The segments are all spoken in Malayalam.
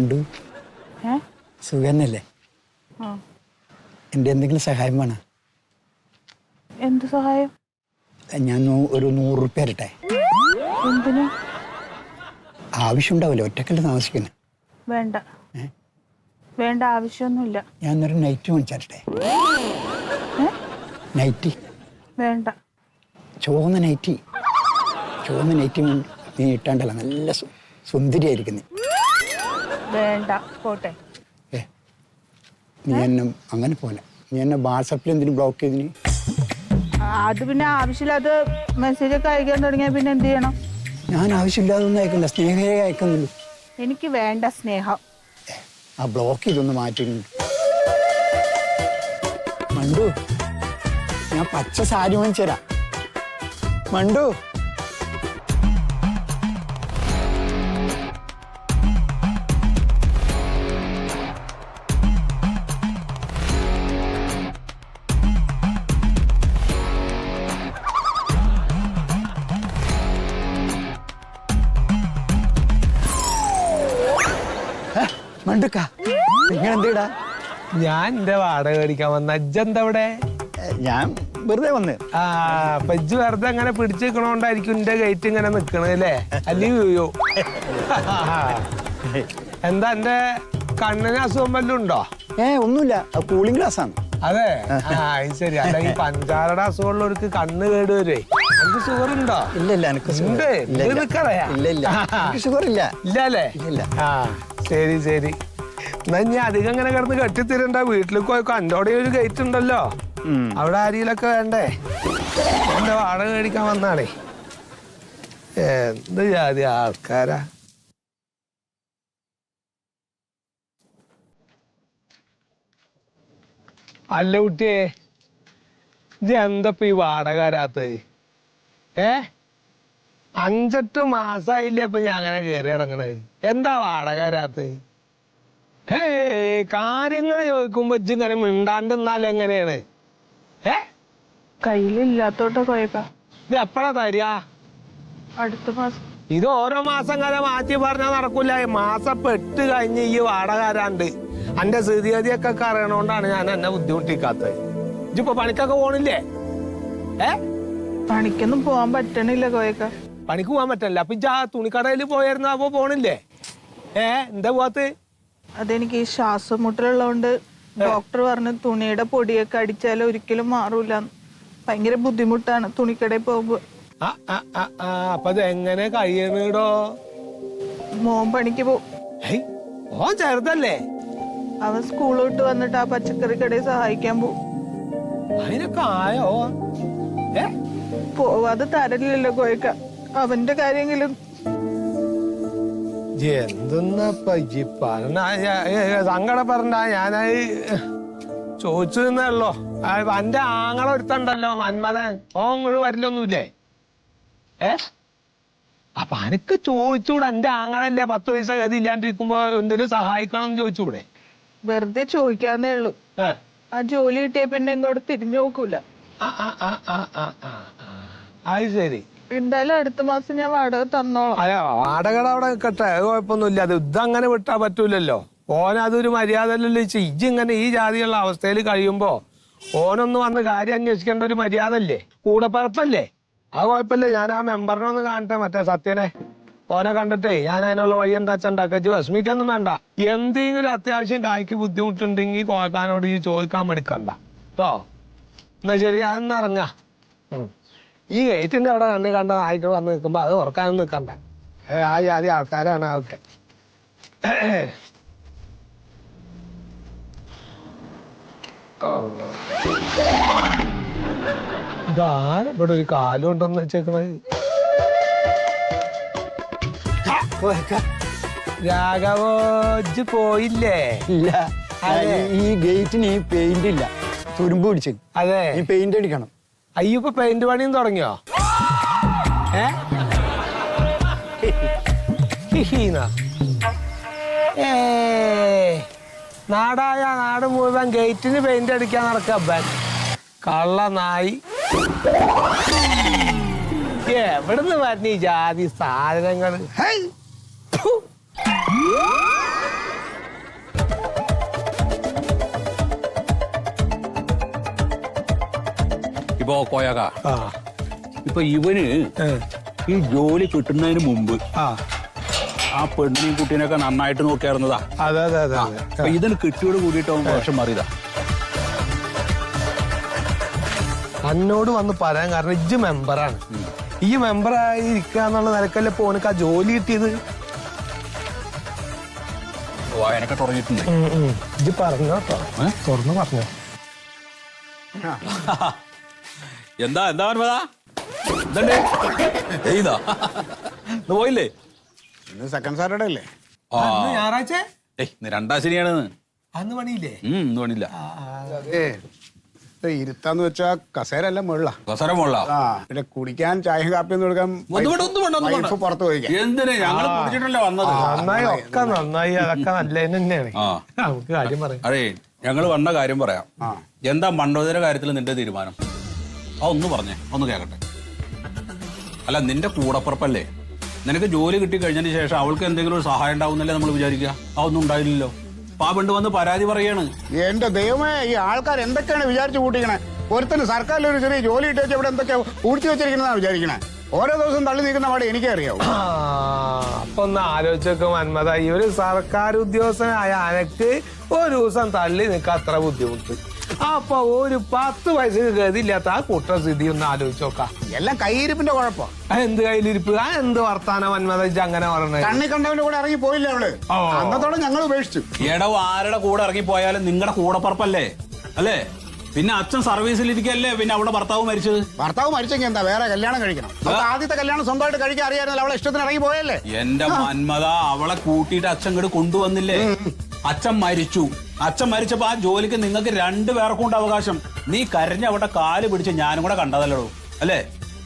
ഉണ്ട് ഏ? സുഖന്നല്ലേ? എന്റെ എന്റെ എന്തെങ്കിലും സഹായം വേണം? എന്ത് സഹായം? ഞാൻ ഒരു നൂറ് റുപ്യ തരട്ടെ? എന്തിനു? ആവശ്യം ഉണ്ടാവില്ല ഒറ്റക്കല്ല താമസിക്കുന്നത് വേണ്ട. വേണ്ട ആവശ്യമൊന്നുമില്ല. ഞാൻ എന്നൊരു നൈറ്റ് മേടിച്ചരട്ടെ നൈറ്റി? വേണ്ട. ചുവന്ന നൈറ്റി. ചുവന്ന നൈറ്റി കൊണ്ട് നീ ഇട്ടാണ്ടല്ല നല്ല സുന്ദരിയായിരിക്കുന്നു. വേണ്ട പോട്ടെ. നീ എന്നെ അങ്ങനെ പോലെ. നീ എന്നെ വാട്സപ്പിൽ എന്തിനു ബ്ലോക്ക് ചെയ്തിന്? അത് പിന്നെ ആവശ്യമില്ലാതെ മെസ്സേജ് ഒക്കെ അയക്കാൻ തുടങ്ങിയാൽ പിന്നെ എന്ത് ചെയ്യണം? ഞാൻ ആവശ്യമില്ലാതെ ഒന്നും അയക്കണ്ട സ്നേഹയെ അയക്കുന്നുള്ളൂ. എനിക്ക് വേണ്ട സ്നേഹം. ആ ബ്ലോക്ക് ചെയ്തൊന്ന് മാറ്റിയിട്ടുണ്ട്. മണ്ടു ഞാൻ പച്ച സാരി വാങ്ങിച്ചു തരാം മണ്ടു. മണ്ടുക്ക നിങ്ങൾ എന്തിടാ ഞാൻ എന്റെ വാടക മേടിക്കാൻ വന്ന. അജ്ജെന്താ ഇവിടെ ഞാൻ വെറുതെ വന്ന്. ആ പജ്ജ് വെറുതെ അങ്ങനെ പിടിച്ചു നിക്കണോണ്ടായിരിക്കും എന്റെ ഗേറ്റ് ഇങ്ങനെ നിക്കണല്ലേ അല്ലേ? വീയോ എന്താ എന്റെ കണ്ണിന് അസുഖം വല്ലതും ഉണ്ടോ? ഏ ഒന്നുമില്ല. കൂളിംഗ് ഗ്ലാസ് ആണ്. അതെ? ആ അത് ശരി. അല്ല ഈ പഞ്ചാരയുടെ അസുഖമുള്ളവർക്ക് കണ്ണ് കേട് വരുവേ എനിക്ക് ഷുഗർ ഉണ്ടോ ഇല്ല ഇല്ല. എനിക്ക് ഉണ്ട്. ഇല്ല, ഇല്ല. ഇല്ല. ഇല്ല ഷുഗർ ഇല്ല ശരി ശരി. എന്നാ ഇനി അധികം ഇങ്ങനെ കിടന്ന് കെട്ടിത്തരണ്ട. വീട്ടിൽ പോയി കണ്ടോടെ ഒരു ഗേറ്റ് ഉണ്ടല്ലോ. അവിടെ ആരിയിലൊക്കെ വേണ്ടേ? എന്റെ വാടക മേടിക്കാൻ വന്നാണേ. എന്ത് ജാതി ആൾക്കാരാ? അല്ല കുട്ടിയെ ഇത് എന്തപ്പോ ഈ വാടക തരാത്തത് ഏ? അഞ്ചെട്ട് മാസായില്ലേ ഇപ്പൊ ഞാൻ അങ്ങനെ കയറി ഇറങ്ങണത് എന്താ വാടക തരാത്തത് ഹേ കാര്യങ്ങൾ ചോദിക്കുമ്പോ ഇങ്ങനെ മിണ്ടാണ്ട് നിന്നാൽ എങ്ങനെയാണ്? ഏ? കയ്യിലില്ലാത്തോട്ടെ ഇത് എപ്പഴാ തരിക? അടുത്ത മാസം. ഇത് ഓരോ മാസം കാലം മാറ്റി പറഞ്ഞാൽ നടക്കൂല. മാസം പെട്ട് കഴിഞ്ഞ് ഈ വാടക തരാണ്ട് എന്റെ സ്ഥിതിഗതിയൊക്കെ അറിയണോണ്ടാണ് ഞാൻ എന്നെ ബുദ്ധിമുട്ടിക്കാത്തത്. ഇജ്ജിപ്പോ പണിക്കൊക്കെ പോണില്ലേ? ഏ? പണിക്കൊന്നും പോവാൻ പറ്റണില്ല കോയക്ക. പണിക്ക് പോകാൻ പറ്റില്ല അപ്പൊ ഇജ്ജ് ആ തുണിക്കടയിൽ പോയായിരുന്നു. അപ്പൊ പോണില്ലേ? ഏ എന്താ പോവാത്ത്? അതെനിക്ക് ഈ ശ്വാസം മുട്ടലുള്ളതുകൊണ്ട് ഡോക്ടർ പറഞ്ഞു തുണിയുടെ പൊടിയൊക്കെ അടിച്ചാൽ ഒരിക്കലും മാറൂല. ഭയങ്കര ബുദ്ധിമുട്ടാണ് തുണിക്കടയിൽ പോകുമ്പോ. ആ ആ ആ ആ അപ്പൊ ഇത് എങ്ങനെ കഴിയണടോ മോൻ പണിക്ക് പോകും ഓൻ ചെറുതല്ലേ? അവൻ സ്കൂൾ വിട്ട് വന്നിട്ട് ആ പച്ചക്കറി കടയിൽ സഹായിക്കാൻ പോകും അതിനൊക്കെ ആയോ? ഏ? പോവാതെ തരലില്ലല്ലോ കോയക്ക അവന്റെ കാര്യങ്ങളും. എന്തെന്നപ്പ പറഞ്ഞ ഞാനായി പറഞ്ഞ ചോദിച്ചു നിന്നല്ലോ എന്റെ ആങ്ങളെ ഒരുത്തണ്ടല്ലോ മന്മഥൻ. ഓ ഇങ്ങോട്ട് വരില്ലൊന്നുമില്ലേ? ഏ? അപ്പൊ അനക്ക് ചോദിച്ചൂടെ എന്റെ ആങ്ങളല്ലേ പത്ത് പൈസ ഗതി ഇല്ലാണ്ടിരിക്കുമ്പോ എന്തെങ്കിലും സഹായിക്കണം എന്ന് ചോദിച്ചൂടെ? വെറുതെ ചോദിക്കാന്നേ ഉള്ളൂ. ആ ജോലി കിട്ടിയ പിന്നെ ഇങ്ങോട്ട് തിരിഞ്ഞു നോക്കൂല. ആ, ആ, ആ, ആ, ആ, ആ, ആ. അത് ശരി. എന്തായാലും അടുത്ത മാസം ഞാൻ വാടക തന്നോളാം. അല്ല വാടകട അവിടെ നിൽക്കട്ടെ അത് കുഴപ്പമൊന്നുമില്ല. അത് ഇതങ്ങനെ വിട്ടാ പറ്റൂലല്ലോ. ഓനതൊരു അതൊരു മര്യാദ അല്ലല്ലോ ഇജ്ജ് ഇങ്ങനെ ഈ ജാതിയുള്ള അവസ്ഥയിൽ കഴിയുമ്പോ ഓനൊന്ന് വന്ന് കാര്യം അന്വേഷിക്കേണ്ട ഒരു മര്യാദ അല്ലേ കൂടെ പറപ്പല്ലേ അത് കുഴപ്പമില്ല. ഞാൻ ആ മെമ്പറിനെ ഒന്ന് കാണട്ടെ മറ്റേ സത്യനെ. ഓനെ കണ്ടിട്ടേ ഞാൻ അതിനുള്ള വഴി എന്താ വെച്ചുണ്ടാക്കി വിഷമിക്കൊന്നും വേണ്ട. എന്തെങ്കിലും അത്യാവശ്യം കായ്ക്ക് ബുദ്ധിമുട്ടുണ്ടെങ്കിൽ കോക്കാനോട് ഈ ചോദിക്കാൻ മടുക്കണ്ട കേട്ടോ എന്നാ ശരി ഞാൻ. ഈ ഗേറ്റിന്റെ അവിടെ കണ്ണി കണ്ട ആയിട്ട് വന്ന് നിൽക്കുമ്പോ അത് ഉറക്കാനും നിൽക്കണ്ട ആ ജാതി ആൾക്കാരാണ് അതൊക്കെ. ഇതാണ് ഇവിടെ ഒരു കാലം ഉണ്ടെന്ന് വെച്ചേക്കണത്. രാഘവോജ് പോയില്ലേ? ഇല്ല. ഈ ഗേറ്റിന് പെയിന്റ് ഇല്ല. തുരുമ്പ് പിടിച്ചു. അതെ. ഈ പെയിന്റ് അടിക്കണം. അയ്യോ ഇപ്പൊ പെയിന്റ് പണിയും തുടങ്ങിയോ? ഏ? നാടായ നാട് മുഴുവൻ ഗേറ്റിന് പെയിന്റ് അടിക്കാൻ നടക്കബൻ കള്ള നായി എവിടുന്ന് വരണ ഈ ജാതി സാധനങ്ങൾ കോയക ആ. ഇപ്പൊ ഇവന് ഏ, ഈ ജോലി കിട്ടുന്നതിന് മുമ്പ് ആ. ആ പെണ്ണിനെയും കുട്ടീനെയൊക്കെ നന്നായിട്ട് നോക്കിയായിരുന്നതാ. അതെ അതെ അതെ അതെ. അപ്പൊ ഇതിന് കിട്ടിയോട് കൂടിയിട്ട് മോശം മാറിയതാ. എന്നോട് വന്ന് പറയാൻ കാരണം ഇജ്ജ് മെമ്പറാണ്. ഈ മെമ്പറായി ഇരിക്കുക എന്നുള്ള നിലക്കല്ലേ ഓനക്ക് ആ ജോലി കിട്ടിയത്? വായനൊക്കെ തുടങ്ങിയിട്ടുണ്ട്. ഇജ്ജ് പറഞ്ഞോ കേട്ടോ? തുറന്ന് പറഞ്ഞോ. എന്താ എന്താ പറഞ്ഞതാ? പോയില്ലേ? ഇന്ന് സെക്കൻഡ് സാറ്റർഡേ അല്ലേ? ആ. ഞായറാഴ്ച? ഏയ് ഇന്ന് രണ്ടാം ശനിയാണ് അന്ന് പണിയില്ലേ? ഉം ഇന്ന് പണിയില്ല. അതെ ഇത് ഇരുത്താന്ന് വെച്ചാ കസേരല്ല മുള്ള കസേര കൊള്ള ആ പിന്നെ കുടിക്കാൻ ചായയും കാപ്പിയും ഒന്നും എടുക്കാൻ ഒന്നും വേണ്ട, ഒന്നും വേണ്ട, ഒന്നും പുറത്ത് പോയിക്കാം. എന്തിനാ? ഞങ്ങൾ കുടിച്ചിട്ടല്ലേ വന്നത്. നന്നായി ഒക്കെ നന്നായി അതൊക്കെ നല്ല തന്നെയാണ്. ആ. നമുക്ക് കാര്യം പറയാം. അതെ ഞങ്ങൾ വന്ന കാര്യം പറയാം. എന്താ മണ്ഡോദര കാര്യത്തിൽ നിന്റെ തീരുമാനം? ആ ഒന്ന് പറഞ്ഞേ ഒന്ന് കേൾക്കട്ടെ അല്ല നിന്റെ കൂടപ്പുറപ്പല്ലേ? നിനക്ക് ജോലി കിട്ടി കഴിഞ്ഞതിന് ശേഷം അവൾക്ക് എന്തെങ്കിലും ഒരു സഹായം ഉണ്ടാവുന്നല്ലേ നമ്മൾ വിചാരിക്കുക? ആ ഒന്നും ഉണ്ടായില്ലല്ലോ. അപ്പൊ ആ പെണ്ണ് വന്ന് പരാതി പറയാണ്. എന്റെ ദൈവമേ ഈ ആൾക്കാർ എന്തൊക്കെയാണ് വിചാരിച്ചു കൂട്ടിക്കണേ ഒരുത്തന് സർക്കാരിൽ ഒരു ചെറിയ ജോലി ഇട്ട് വെച്ച് ഇവിടെ എന്തൊക്കെ പൂഴ്ത്തി വെച്ചിരിക്കുന്നതാണ് വിചാരിക്കണേ. ഓരോ ദിവസം തള്ളി നിൽക്കുന്ന പാടെ എനിക്കേ അറിയാവൂ അപ്പൊ ഒന്ന് ആലോചിച്ചൊക്കെ മന്മത ഈ ഒരു സർക്കാർ ഉദ്യോഗസ്ഥനായ അനക്ക് ഒരു ദിവസം തള്ളി നിൽക്കാൻ അത്ര ബുദ്ധിമുട്ട്. അപ്പൊ ഒരു പത്ത് വയസ്സിന് ഗതിയില്ലാത്ത ആ കുട്ടസ്ഥിതി ഒന്ന് ആലോചിച്ച് നോക്കാം. എല്ലാം കയ്യിരിപ്പിന്റെ കുഴപ്പം. ആ എന്ത് കയ്യിലിരിപ്പ്? ആ എന്ത് വർത്താന മന്മത അങ്ങനെ പറഞ്ഞത് കണ്ണി കണ്ടവന്റെ കൂടെ ഇറങ്ങി പോയില്ല അവൾ? ഓ. അന്നത്തോടെ ഞങ്ങൾ ഉപേക്ഷിച്ചു. എടവ് ആരുടെ കൂടെ ഇറങ്ങി പോയാലും നിങ്ങളുടെ പറപ്പല്ലേ അല്ലേ? പിന്നെ അച്ഛൻ സർവീസിൽ ഇരിക്കല്ലേ പിന്നെ അവിടെ ഭർത്താവ് മരിച്ചത്? ഭർത്താവ് മരിച്ചെങ്കിൽ എന്താ? വേറെ കല്യാണം കഴിക്കണം. അപ്പൊ ആദ്യത്തെ കല്യാണം സ്വന്തമായിട്ട് കഴിക്കാൻ അറിയാമായിരുന്നല്ലോ അവളെ ഇഷ്ടത്തിന് ഇറങ്ങി പോയല്ലേ? എന്റെ മന്മത അവളെ കൂട്ടിയിട്ട് അച്ഛൻ ഇങ്ങോട്ട് കൊണ്ടുവന്നില്ലേ? അച്ഛൻ മരിച്ചു. അച്ഛൻ മരിച്ചപ്പോ ആ ജോലിക്ക് നിങ്ങൾക്ക് രണ്ടു പേർക്കും ഉണ്ട് അവകാശം. നീ കരഞ്ഞ അവിടെ കാൽ പിടിച്ച് ഞാനും കൂടെ കണ്ടതല്ലോ അല്ലേ?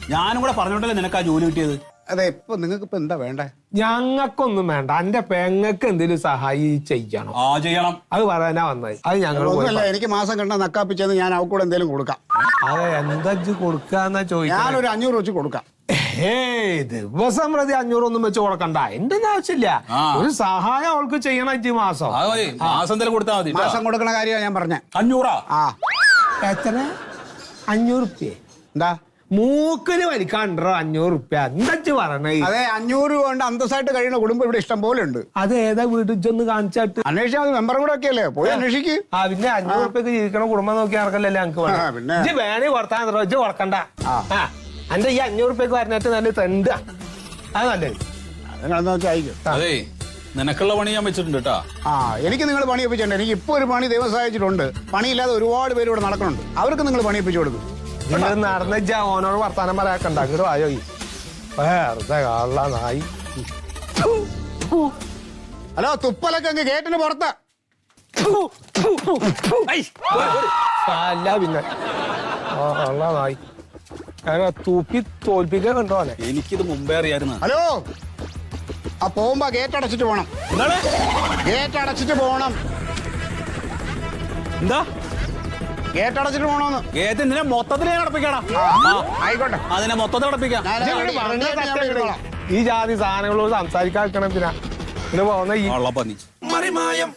ഞാനും കൂടെ പറഞ്ഞോണ്ടല്ലേ നിനക്ക് ആ ജോലി കിട്ടിയത്? അതെ ഇപ്പൊ നിങ്ങൾക്ക് ഇപ്പൊ എന്താ വേണ്ടേ? ഞങ്ങൾക്കൊന്നും വേണ്ട. എന്റെ പെങ്ങൾക്ക് എന്തെങ്കിലും സഹായി ചെയ്യണം. ആ ചെയ്യണം. അത് പറയാനാ വന്നത്. അത് ഞങ്ങൾ ഒന്നുമല്ല എനിക്ക് മാസം കണ്ട നക്കാപ്പിച്ചെന്ന് ഞാൻ അവക്കൂടെ എന്തെങ്കിലും കൊടുക്കാം. അതെ എന്താ കൊടുക്കാന്നാ ചോദിക്കുന്നത് ഞാനൊരു അഞ്ഞൂറ് വെച്ച് കൊടുക്കാം. ഏയ് ദിവസം പ്രതി അഞ്ഞൂറൊന്നും വെച്ച് കൊടുക്കണ്ട. എന്റെ ഒന്നും ആവശ്യമില്ല ഒരു സഹായം അവൾക്ക് ചെയ്യണം ഈ മാസം. അത് മതി. മാസം കൊടുത്താൽ മതി ട്ടാ. മാസം കൊടുക്കണ കാര്യമാണ് ഞാൻ പറഞ്ഞ. അഞ്ഞൂറാ? ആ. എത്ര? അഞ്ഞൂറ് റുപ്യ എന്താ? മൂക്കിന് വലിക്കാണ്ടോ അഞ്ഞൂറ് റുപ്യ എന്താ ഇജ്ജ് പറയണേ? അതെ അഞ്ഞൂറ് രൂപ കൊണ്ട് അന്തസ്സായിട്ട് കഴിയുന്ന കുടുംബം ഇവിടെ ഇഷ്ടം പോലെ ഉണ്ട്. അത് ഏതാ വീട്ടിൽ ചെന്ന് കാണിച്ചാട്ട്? അന്വേഷിച്ചാൽ മതി മെമ്പറും കൂടെ ഒക്കെ അല്ലേ പോയി അന്വേഷിക്ക്. ആ പിന്നെ അഞ്ഞൂറ് റുപ്യക്ക് ജീവിക്കണ കുടുംബം നോക്കി നടക്കല്ലേ ഞങ്ങക്ക് ആ, പിന്നെ. ഇജ്ജ് വേണേ കൊടുത്താൽ മതി ഇജ്ജ് കൊടുക്കണ്ട. ആ. ആ എന്റെ ഈ അഞ്ഞൂറ് റുപ്യക്ക് വരുന്നിട്ട് നല്ല തെണ്ട അത് നല്ലത്. നിങ്ങളെന്താ വെച്ചാൽ അയക്കും അതേ നിനക്കുള്ള പണി ഞാൻ വെച്ചിട്ടുണ്ട് കേട്ടാ ആ എനിക്ക് നിങ്ങൾ പണി ഒപ്പിച്ചിട്ടുണ്ട് എനിക്ക് ഇപ്പോൾ ഒരു പണി ദൈവം സഹായിച്ചിട്ടുണ്ട്. പണിയില്ലാതെ ഒരുപാട് പേര് ഇവിടെ നടക്കുന്നുണ്ട്. അവർക്ക് നിങ്ങൾ പണി ഒപ്പിച്ചു കൊടുക്കും. നിങ്ങൾ നടന്നിച്ച ഓനോട് വർത്താനം പറയാക്കണ്ട ഈ. വെറുതെ കള്ള നായി ഹലോ തുപ്പലൊക്കെ അങ്ങ് ഗേറ്റിന് പുറത്ത്. അല്ല പിന്നെ. ആ, നായി തൂപ്പി തോൽപ്പിക്കാൻ കണ്ടോ എനിക്കിത് മുമ്പേ അറിയായിരുന്നു. ഹലോ? ആ പോകുമ്പോ ഗേറ്റ് അടച്ചിട്ട് പോണം. എന്താണ്? ഗേറ്റ് അടച്ചിട്ട് പോണം. എന്താ? ഗേറ്റ് അടച്ചിട്ട് പോണോന്ന്. ഗേറ്റ് നിന്നെ മൊത്തത്തിൽ ഞാൻ അടപ്പിക്കണം ആ, ആയിക്കോട്ടെ. അതിനെ മൊത്തത്തിൽ അടപ്പിക്കാം. ഞാൻ ഞാൻ ഇരുന്നോളാം. ഈ ജാതി സാധനങ്ങളോട് സംസാരിക്കാൻ പിന്നെ പിന്നെ പോകുന്ന ഈ മറിമായം.